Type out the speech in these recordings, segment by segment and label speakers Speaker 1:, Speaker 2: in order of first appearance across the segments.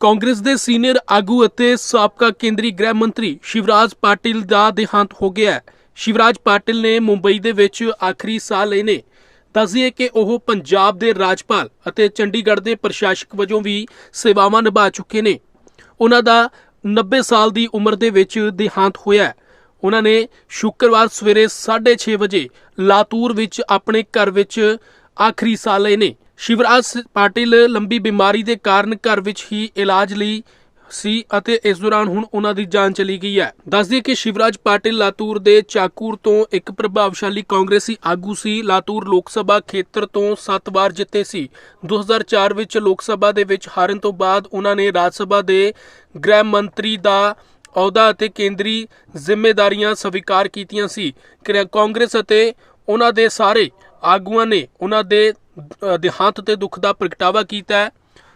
Speaker 1: ਕਾਂਗਰਸ ਦੇ ਸੀਨੀਅਰ ਆਗੂ ਅਤੇ ਸਾਬਕਾ ਕੇਂਦਰੀ ਗ੍ਰਹਿ ਮੰਤਰੀ ਸ਼ਿਵਰਾਜ ਪਾਟਿਲ ਦਾ ਦੇਹਾਂਤ ਹੋ ਗਿਆ ਹੈ। ਸ਼ਿਵਰਾਜ ਪਾਟਿਲ ਨੇ ਮੁੰਬਈ ਦੇ ਵਿੱਚ ਆਖਰੀ ਸਾਹ ਲਏ ਨੇ। ਦੱਸਿਏ ਕਿ ਉਹ ਪੰਜਾਬ ਦੇ ਰਾਜਪਾਲ ਅਤੇ ਚੰਡੀਗੜ੍ਹ ਦੇ ਪ੍ਰਸ਼ਾਸਕ ਵਜੋਂ ਵੀ ਸੇਵਾਵਾਂ ਨਿਭਾ ਚੁੱਕੇ ਨੇ। ਉਹਨਾਂ ਦਾ 90 ਸਾਲ ਦੀ ਉਮਰ ਦੇ ਵਿੱਚ ਦੇਹਾਂਤ ਹੋਇਆ ਉਹਨਾਂ ਨੇ ਸ਼ੁੱਕਰਵਾਰ ਸਵੇਰੇ 6:30 ਵਜੇ ਲਾਤੂਰ ਵਿੱਚ ਆਪਣੇ ਘਰ ਵਿੱਚ ਆਖਰੀ ਸਾਹ ਲਏ ਨੇ। ਸ਼ਿਵਰਾਜ ਪਾਟਿਲ ਲੰਬੀ ਬਿਮਾਰੀ ਦੇ ਕਾਰਨ ਘਰ ਵਿੱਚ ਹੀ ਇਲਾਜ ਲਈ ਸੀ ਅਤੇ ਇਸ ਦੌਰਾਨ ਹੁਣ ਉਹਨਾਂ ਦੀ ਜਾਨ ਚਲੀ ਗਈ ਹੈ। ਦੱਸਦੀ ਕਿ ਸ਼ਿਵਰਾਜ ਪਾਟਿਲ ਲਾਤੂਰ ਦੇ ਚਾਕੂਰ ਤੋਂ ਇੱਕ ਪ੍ਰਭਾਵਸ਼ਾਲੀ ਕਾਂਗਰਸੀ ਆਗੂ ਸੀ। ਲਾਤੂਰ ਲੋਕ ਸਭਾ ਖੇਤਰ ਤੋਂ 7 ਵਾਰ ਜਿੱਤੇ ਸੀ। 2004 ਵਿੱਚ ਲੋਕ ਸਭਾ ਦੇ ਵਿੱਚ ਹਾਰਨ ਤੋਂ ਬਾਅਦ ਉਹਨਾਂ ਨੇ ਰਾਜ ਸਭਾ ਦੇ ਗ੍ਰਹਿ ਮੰਤਰੀ ਦਾ ਅਹੁਦਾ ਅਤੇ ਕੇਂਦਰੀ ਜ਼ਿੰਮੇਵਾਰੀਆਂ ਸਵੀਕਾਰ ਕੀਤੀਆਂ ਸੀ। ਕਾਂਗਰਸ ਅਤੇ ਉਹਨਾਂ ਦੇ ਸਾਰੇ ਆਗੂਆਂ ਨੇ ਉਹਨਾਂ ਦੇ ਦੇਹਾਂਤ ਤੇ ਦੁੱਖ ਦਾ ਪ੍ਰਗਟਾਵਾ ਕੀਤਾ ਹੈ।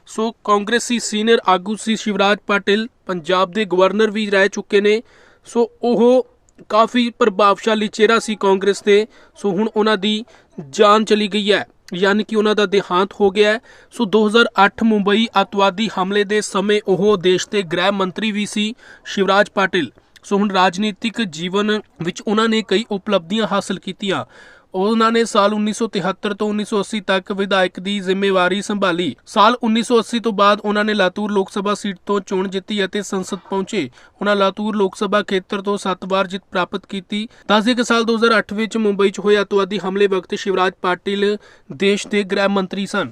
Speaker 1: ਸੋ ਕਾਂਗਰਸੀ ਸੀਨੀਅਰ ਆਗੂ ਸੀ ਸ਼ਿਵਰਾਜ ਪਾਟਿਲ ਪੰਜਾਬ ਦੇ ਗਵਰਨਰ ਵੀ ਰਹਿ ਚੁੱਕੇ ਨੇ। ਸੋ ਉਹ ਕਾਫੀ ਪ੍ਰਭਾਵਸ਼ਾਲੀ ਚਿਹਰਾ ਸੀ ਕਾਂਗਰਸ ਦੇ। ਸੋ ਹੁਣ ਉਹਨਾਂ ਦੀ ਜਾਨ ਚਲੀ ਗਈ ਹੈ। ਯਾਨੀ ਕਿ ਉਹਨਾਂ ਦਾ ਦੇਹਾਂਤ ਹੋ ਗਿਆ ਹੈ। ਸੋ 2008 ਮੁੰਬਈ ਅਤਵਾਦੀ ਹਮਲੇ ਦੇ ਸਮੇਂ ਉਹ ਦੇਸ਼ ਦੇ ਗ੍ਰਹਿ ਮੰਤਰੀ ਵੀ ਸੀ ਸ਼ਿਵਰਾਜ ਪਾਟਿਲ। ਸੋ ਹੁਣ ਰਾਜਨੀਤਿਕ ਜੀਵਨ ਵਿੱਚ ਉਹਨਾਂ ਨੇ ਕਈ ਉਪਲਬਧੀਆਂ ਹਾਸਲ ਕੀਤੀਆਂ। ਉਹਨਾਂ ਨੇ ਸਾਲ 1973 ਤੋਂ 1980 ਤੱਕ ਵਿਧਾਇਕ ਦੀ ਜ਼ਿੰਮੇਵਾਰੀ ਸੰਭਾਲੀ। ਸਾਲ 1980 ਤੋਂ ਬਾਅਦ ਉਹਨਾਂ ਨੇ ਲਾਤੂਰ ਲੋਕ ਸਭਾ ਸੀਟ ਤੋਂ ਚੋਣ ਜਿੱਤੀ ਅਤੇ ਸੰਸਦ ਪਹੁੰਚੇ। ਉਹਨਾਂ ਲਾਤੂਰ ਲੋਕ ਸਭਾ ਖੇਤਰ ਤੋਂ 7 ਵਾਰ ਜਿੱਤ ਪ੍ਰਾਪਤ ਕੀਤੀ। ਦੱਸਦੇ ਕਿ ਸਾਲ 2008 ਵਿੱਚ ਮੁੰਬਈ 'ਚ ਹੋਏ ਅਤਵਾਦੀ ਹਮਲੇ ਵਕਤ ਸ਼ਿਵਰਾਜ ਪਾਟਿਲ ਦੇਸ਼ ਦੇ ਗ੍ਰਹਿ ਮੰਤਰੀ ਸਨ।